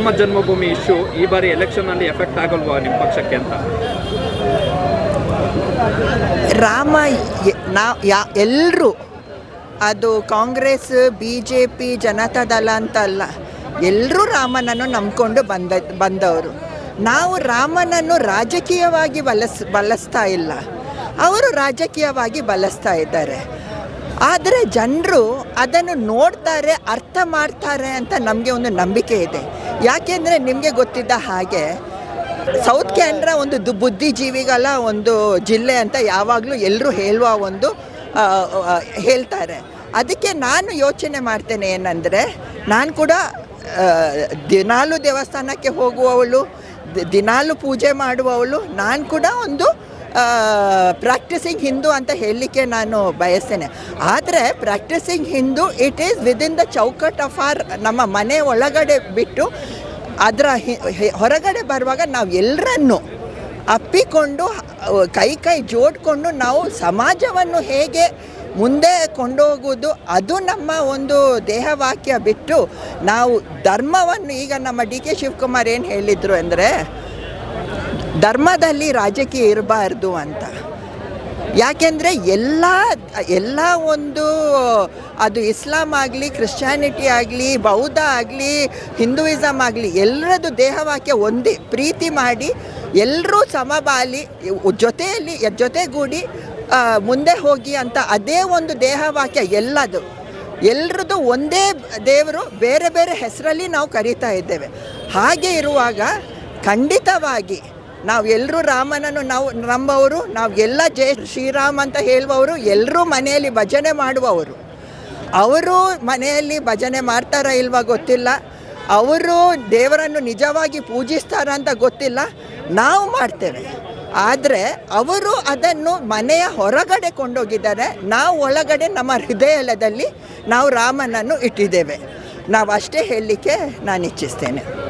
ರಾಮ ಜನ್ಮಭೂಮಿ issue ಈ ಬಾರಿ ಎಲೆಕ್ಷನ್ನಲ್ಲಿ effect ಆಗಲ್ವಾ ನಿಮ್ಮ ಪಕ್ಷಕ್ಕೆ ಅಂತ? ರಾಮ ನಾ ಯಾ ಎಲ್ಲರೂ ಅದು Congress B J P Janata Dal ಅಂತಲ್ಲ ಎಲ್ಲರೂ ರಾಮನನ್ನು ನಂಬಿಕೊಂಡು ಬಂದ ಬಂದವರು. ನಾವು ರಾಮನನ್ನು ರಾಜಕೀಯವಾಗಿ ಬಳಸ್ ಬಳಸ್ತಾ ಇಲ್ಲ. ಅವರು ರಾಜಕೀಯವಾಗಿ ಬಳಸ್ತಾ ಇದ್ದಾರೆ. ಆದರೆ ಜನರು ಅದನ್ನು ನೋಡ್ತಾರೆ, ಅರ್ಥ ಮಾಡ್ತಾರೆ ಅಂತ ನಮಗೆ ಒಂದು ನಂಬಿಕೆ ಇದೆ. ಯಾಕೆಂದರೆ ನಿಮಗೆ ಗೊತ್ತಿದ್ದ ಹಾಗೆ ಸೌತ್ ಕ್ಯಾನ್ರಾ ಒಂದು ದು ಬುದ್ಧಿಜೀವಿಗಳ ಒಂದು ಜಿಲ್ಲೆ ಅಂತ ಯಾವಾಗಲೂ ಎಲ್ಲರೂ ಹೇಳುವ ಒಂದು ಹೇಳ್ತಾರೆ. ಅದಕ್ಕೆ ನಾನು ಯೋಚನೆ ಮಾಡ್ತೇನೆ ಏನಂದರೆ, ನಾನು ಕೂಡ ದಿನಾಲು ದೇವಸ್ಥಾನಕ್ಕೆ ಹೋಗುವವಳು ದಿನಾಲು ಪೂಜೆ ಮಾಡುವವಳು, ನಾನು ಕೂಡ ಒಂದು ಪ್ರಾಕ್ಟಿಸಿಂಗ್ ಹಿಂದೂ ಅಂತ ಹೇಳಲಿಕ್ಕೆ ನಾನು ಬಯಸ್ತೇನೆ. ಆದರೆ practicing Hindu it is within the ಚೌಕಟ್ of our ನಮ್ಮ ಮನೆ ಒಳಗಡೆ ಬಿಟ್ಟು ಅದರ ಹೊರಗಡೆ ಬರುವಾಗ ನಾವು ಎಲ್ಲರನ್ನು ಅಪ್ಪಿಕೊಂಡು, ಕೈ ಕೈ ಜೋಡಿಕೊಂಡು ನಾವು ಸಮಾಜವನ್ನು ಹೇಗೆ ಮುಂದೆ ಕೊಂಡೋಗುವುದು, ಅದು ನಮ್ಮ ಒಂದು ದೇಹವಾಕ್ಯ ಬಿಟ್ಟು ನಾವು ಧರ್ಮವನ್ನು ಈಗ ನಮ್ಮ ಡಿ ಕೆ ಶಿವಕುಮಾರ್ ಏನು ಹೇಳಿದರು ಅಂದರೆ ಧರ್ಮದಲ್ಲಿ ರಾಜಕೀಯ ಇರಬಾರ್ದು ಅಂತ. ಯಾಕೆಂದರೆ ಎಲ್ಲ ಎಲ್ಲ ಒಂದು, ಅದು ಇಸ್ಲಾಂ ಆಗಲಿ ಕ್ರಿಶ್ಚಾನಿಟಿ ಆಗಲಿ, ಬೌದ್ಧ ಆಗಲಿ ಹಿಂದೂಯಿಸಮ್ ಆಗಲಿ, ಎಲ್ಲರದ್ದು ದೇಹವಾಕ್ಯ ಒಂದೇ. ಪ್ರೀತಿ ಮಾಡಿ ಎಲ್ಲರೂ ಸಮಬಾಲಿ, ಜೊತೆಯಲ್ಲಿ, ಜೊತೆಗೂಡಿ ಮುಂದೆ ಹೋಗಿ ಅಂತ ಅದೇ ಒಂದು ದೇಹವಾಕ್ಯ ಎಲ್ಲದು. ಎಲ್ರದ್ದು ಒಂದೇ ದೇವರು, ಬೇರೆ ಬೇರೆ ಹೆಸರಲ್ಲಿ ನಾವು ಕರೀತಾ ಇದ್ದೇವೆ. ಹಾಗೆ ಇರುವಾಗ ಖಂಡಿತವಾಗಿ ನಾವು ಎಲ್ಲರೂ ರಾಮನನ್ನು, ನಾವು ನಂಬವರು, ನಾವು ಎಲ್ಲ ಜಯ ಶ್ರೀರಾಮ್ ಅಂತ ಹೇಳುವವರು ಎಲ್ಲರೂ ಮನೆಯಲ್ಲಿ ಭಜನೆ ಮಾಡುವವರು. ಅವರು ಮನೆಯಲ್ಲಿ ಭಜನೆ ಮಾಡ್ತಾರಾ ಇಲ್ವಾ ಗೊತ್ತಿಲ್ಲ. ಅವರು ದೇವರನ್ನು ನಿಜವಾಗಿ ಪೂಜಿಸ್ತಾರ ಅಂತ ಗೊತ್ತಿಲ್ಲ. ನಾವು ಮಾಡ್ತೇವೆ. ಆದರೆ ಅವರು ಅದನ್ನು ಮನೆಯ ಹೊರಗಡೆ ಕೊಂಡೋಗಿದ್ದಾರೆ. ನಾವು ಒಳಗಡೆ ನಮ್ಮ ಹೃದಯದಲ್ಲಿ ನಾವು ರಾಮನನ್ನು ಇಟ್ಟಿದ್ದೇವೆ. ನಾವು ಅಷ್ಟೇ ಹೇಳಲಿಕ್ಕೆ ನಾನು ಇಚ್ಛಿಸ್ತೇನೆ.